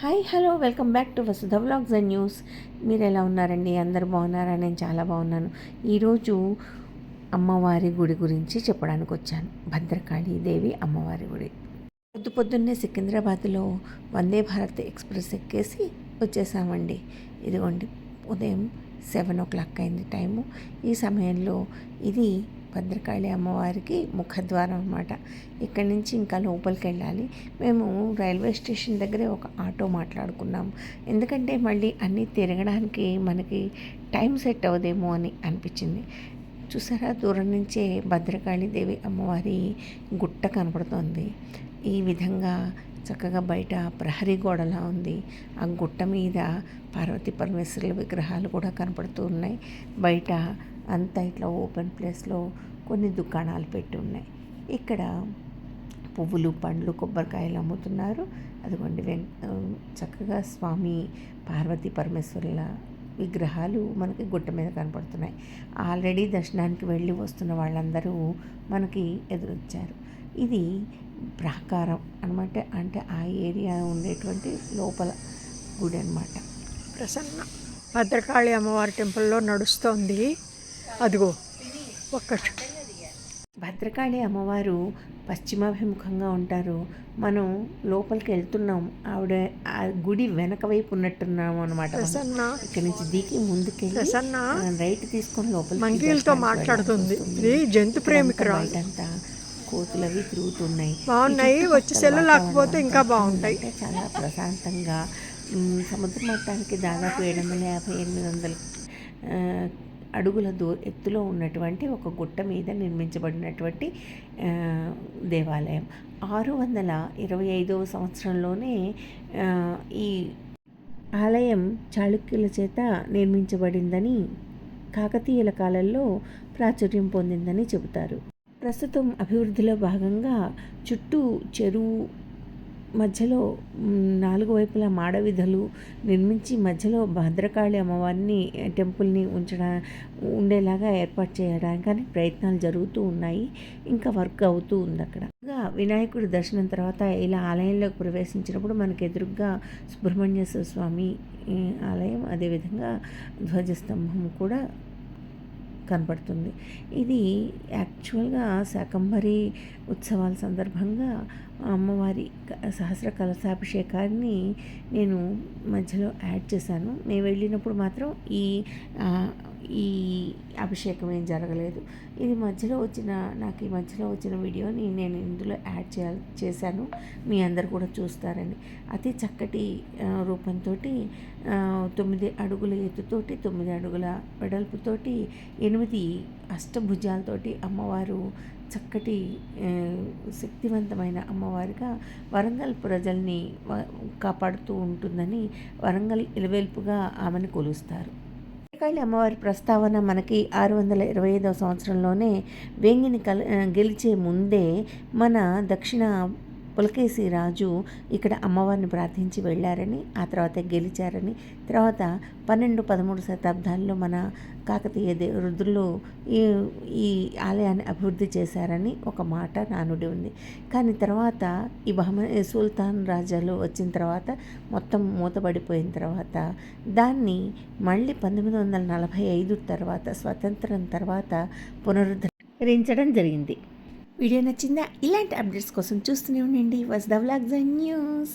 Hi hello welcome back to Vasudha vlogs and news. మీరు ఎలా ఉన్నారండి? అందరు బాగున్నారా? నేను చాలా బాగున్నాను. ఈరోజు అమ్మవారి గుడి గురించి చెప్పడానికి వచ్చాను. భద్రకాళీ దేవి అమ్మవారి గుడి. పొద్దు పొద్దున్నే సికింద్రాబాద్లో వందే భారత్ ఎక్స్ప్రెస్ ఎక్కేసి వచ్చేసామండి. ఇదిగోండి ఉదయం సెవెన్ ఓ క్లాక్ అయింది టైము. ఈ సమయంలో ఇది భద్రకాళి అమ్మవారికి ముఖద్వారం అన్నమాట. ఇక్కడి నుంచి ఇంకా లోపలికి వెళ్ళాలి మేము రైల్వే స్టేషన్ దగ్గరే ఒక ఆటో మాట్లాడుకున్నాం. ఎందుకంటే మళ్ళీ అన్నీ తిరగడానికి మనకి టైం సెట్ అవ్వదేమో అని అనిపించింది. చూసారా? దూరం నుంచే భద్రకాళి దేవి అమ్మవారి గుట్ట కనపడుతోంది. ఈ విధంగా చక్కగా బయట ప్రహరీ గోడలా ఉంది. ఆ గుట్ట మీద పార్వతీ పరమేశ్వరుల విగ్రహాలు కూడా కనపడుతూ ఉన్నాయి. బయట అంతా ఇట్లా ఓపెన్ ప్లేస్లో కొన్ని దుకాణాలు పెట్టి ఉన్నాయి. ఇక్కడ పువ్వులు పండ్లు కొబ్బరికాయలు అమ్ముతున్నారు. అదిగోండి వెం చక్కగా స్వామి పార్వతీ పరమేశ్వరుల విగ్రహాలు మనకి గుట్ట మీద కనపడుతున్నాయి. ఆల్రెడీ దర్శనానికి వెళ్ళి వస్తున్న వాళ్ళందరూ మనకి ఎదురొచ్చారు. ఇది ప్రాకారం అనమాట అంటే ఆ ఏరియా ఉండేటువంటి లోపల గుడి అనమాట ప్రసన్న. భద్రకాళి అమ్మవారి టెంపుల్లో నడుస్తోంది. అదిగో ఒక్క భద్రకాళి అమ్మవారు పశ్చిమాభిముఖంగా ఉంటారు. మనం లోపలికి వెళ్తున్నాం. ఆవిడ ఆ గుడి వెనక వైపు ఉన్నట్టున్నాము అనమాట ఇక్కడ నుంచి దిగి ముందుకెళ్ళి రైట్ తీసుకొని లోపలికి మాట్లాడుతుంది. జంతు ప్రేమికురాలు కోతులు అవి తిరుగుతున్నాయి. బాగున్నాయి. వచ్చి సెల్లు లేకపోతే ఇంకా బాగుంటాయి. చాలా ప్రశాంతంగా. సముద్ర మట్టానికి దాదాపు ఏడు వందల యాభై ఎనిమిది వందల అడుగుల దూ ఎత్తులో ఉన్నటువంటి ఒక గుట్ట మీద నిర్మించబడినటువంటి దేవాలయం. ఆరు వందల ఇరవై ఐదవ సంవత్సరంలోనే ఈ ఆలయం చాళుక్యుల చేత నిర్మించబడిందని కాకతీయుల కాలంలో ప్రాచుర్యం పొందిందని చెబుతారు. ప్రస్తుతం అభివృద్ధిలో భాగంగా చుట్టూ చెరువు మధ్యలో నాలుగు వైపులా మాడవిధులు నిర్మించి మధ్యలో భద్రకాళి అమ్మవారిని టెంపుల్ని ఉంచడా ఉండేలాగా ఏర్పాటు చేయడానికి ప్రయత్నాలు జరుగుతూ ఉన్నాయి. ఇంకా వర్క్ అవుతూ ఉంది అక్కడ. వినాయకుడి దర్శనం తర్వాత ఇలా ఆలయంలోకి ప్రవేశించినప్పుడు మనకు ఎదురుగా సుబ్రహ్మణ్యేశ్వర స్వామి ఆలయం అదేవిధంగా ధ్వజస్తంభం కూడా కనపడుతుంది. ఇది యాక్చువల్గా శాకంబరి ఉత్సవాల సందర్భంగా అమ్మవారి క- సహస్ర కలశాభిషేకాన్ని నేను మధ్యలో యాడ్ చేశాను. నేను వెళ్ళినప్పుడు మాత్రం ఈ ఈ అభిషేకం ఏం జరగలేదు. ఇది మధ్యలో వచ్చిన నాకు ఈ మధ్యలో వచ్చిన వీడియోని నేను ఇందులో యాడ్ చేయాలి చేశాను. మీ అందరు కూడా చూస్తారని. అతి చక్కటి రూపంతో తొమ్మిది అడుగుల ఎత్తుతోటి తొమ్మిది అడుగుల వెడల్పుతోటి ఎనిమిది అష్టభుజాలతోటి అమ్మవారు చక్కటి శక్తివంతమైన అమ్మవారిగా వరంగల్ ప్రజల్ని కాపాడుతూ ఉంటుందని వరంగల్ ఇలవేల్పుగా ఆమెను కొలుస్తారు. భద్రకాళి అమ్మవారి ప్రస్తావన మనకి ఆరు వందల ఇరవై ఐదవ సంవత్సరంలోనే వేంగిని కల గెలిచే ముందే మన దక్షిణ పులకేసి రాజు ఇక్కడ అమ్మవారిని ప్రార్థించి వెళ్ళారని ఆ తర్వాత గెలిచారని తర్వాత పన్నెండు పదమూడు శతాబ్దాల్లో మన కాకతీయ దే రుద్రులు ఈ ఈ ఆలయాన్ని అభివృద్ధి చేశారని ఒక మాట నానుడి ఉంది. కానీ తర్వాత ఈ బహమ సుల్తాన్ రాజాలు వచ్చిన తర్వాత మొత్తం మూతపడిపోయిన తర్వాత దాన్ని మళ్ళీ పంతొమ్మిది వందల నలభై ఐదు తర్వాత స్వతంత్రం తర్వాత పునరుద్ధరించడం జరిగింది. వీడియో నచ్చిందా? ఇలాంటి అప్డేట్స్ కోసం చూస్తూనే ఉండండి. వస్ ద వ్లాగ్స్ అండ్ న్యూస్.